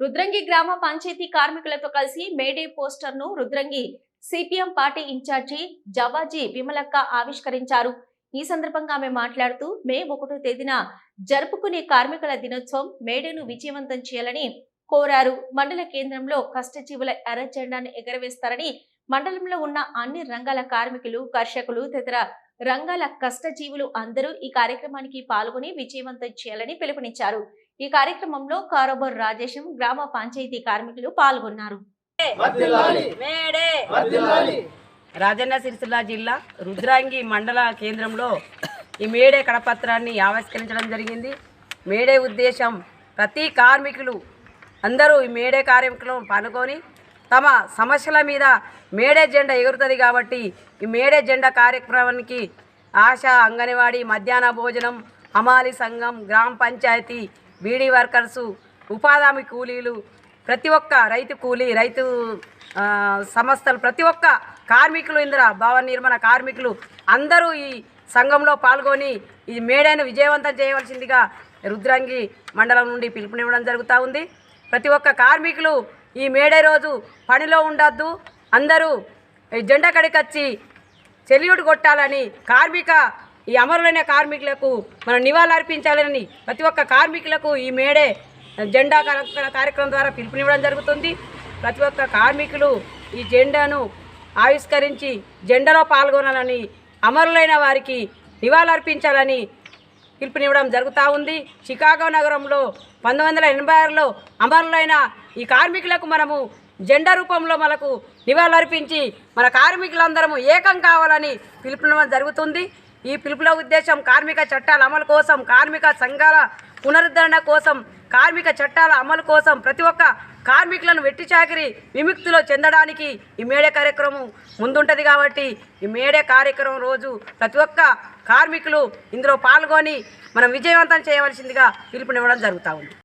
రుద్రంగి గ్రామ పంచాయతీ కార్మికులతో కలిసి మేడే పోస్టర్ను Rudrangi CPM party incharge Javaji Vimalakka ఆవిష్కరించారు. ఈ సందర్భంగా ఆమె మాట్లాడుతూ మే ఒకటో తేదీన జరుపుకునే కార్మికుల దినోత్సవం మేడేను విజయవంతం చేయాలని కోరారు. మండల కేంద్రంలో కష్టజీవుల ఎర్ర జెండాను ఎగరవేస్తారని మండలంలో ఉన్న అన్ని రంగాల కార్మికులు కర్షకులు తదితర రంగాల కష్టజీవులు అందరూ ఈ కార్యక్రమానికి పాల్గొని విజయవంతం చేయాలని పిలుపునిచ్చారు. ఈ కార్యక్రమంలో కారోబర్ రాజేశం గ్రామ పంచాయతీ కార్మికులు పాల్గొన్నారు. రాజన్న సిరిసిల్ల జిల్లా రుద్రాంగి మండల కేంద్రంలో ఈ మేడే కడపత్రాన్ని ఆవిష్కరించడం జరిగింది. మేడే ఉద్దేశం ప్రతి కార్మికులు అందరూ ఈ మేడే కార్యక్రమం పాల్గొని తమ సమస్యల మీద మేడే జెండా ఎగురుతుంది కాబట్టి ఈ మేడే జెండా కార్యక్రమానికి ఆశా అంగన్వాడీ మధ్యాహ్న భోజనం హమాలి సంఘం గ్రామ పంచాయతీ బీడీ వర్కర్సు ఉపాధి కూలీలు ప్రతి ఒక్క రైతు కూలీ రైతు సంస్థలు ప్రతి ఒక్క కార్మికులు ఇంద్ర భవన నిర్మాణ కార్మికులు అందరూ ఈ సంఘంలో పాల్గొని ఈ మేడైన విజయవంతం చేయవలసిందిగా రుద్రంగి మండలం నుండి పిలుపునివ్వడం జరుగుతూ ఉంది. ప్రతి ఒక్క కార్మికులు ఈ మేడే రోజు పనిలో ఉండొద్దు. అందరూ జెండా కడికి వచ్చి సెల్యూట్ కొట్టాలని కార్మిక ఈ అమరులైన కార్మికులకు మనం నివాళులర్పించాలని ప్రతి ఒక్క కార్మికులకు ఈ మేడే జెండా కార్యక్రమం ద్వారా పిలుపునివ్వడం జరుగుతుంది. ప్రతి ఒక్క కార్మికులు ఈ జెండాను ఆవిష్కరించి జెండాలో పాల్గొనాలని అమరులైన వారికి నివాళులర్పించాలని పిలుపునివ్వడం జరుగుతూ ఉంది. చికాగో నగరంలో పంతొమ్మిది వందల ఎనభై ఆరులో అమరులైన ఈ కార్మికులకు మనము జెండా రూపంలో మనకు నివాళులర్పించి మన కార్మికులందరము ఏకం కావాలని పిలుపునివ్వడం జరుగుతుంది. ఈ పిలుపుల ఉద్దేశం కార్మిక చట్టాల అమలు కోసం కార్మిక సంఘాల పునరుద్ధరణ కోసం కార్మిక చట్టాల అమలు కోసం ప్రతి ఒక్క కార్మికులను వెట్టి చాకిరి విముక్తిలో చెందడానికి ఈ మేడే కార్యక్రమం ముందుంటుంది కాబట్టి ఈ మేడే కార్యక్రమం రోజు ప్రతి ఒక్క కార్మికులు ఇందులో పాల్గొని మనం విజయవంతం చేయవలసిందిగా పిలుపునివ్వడం జరుగుతూ ఉంది.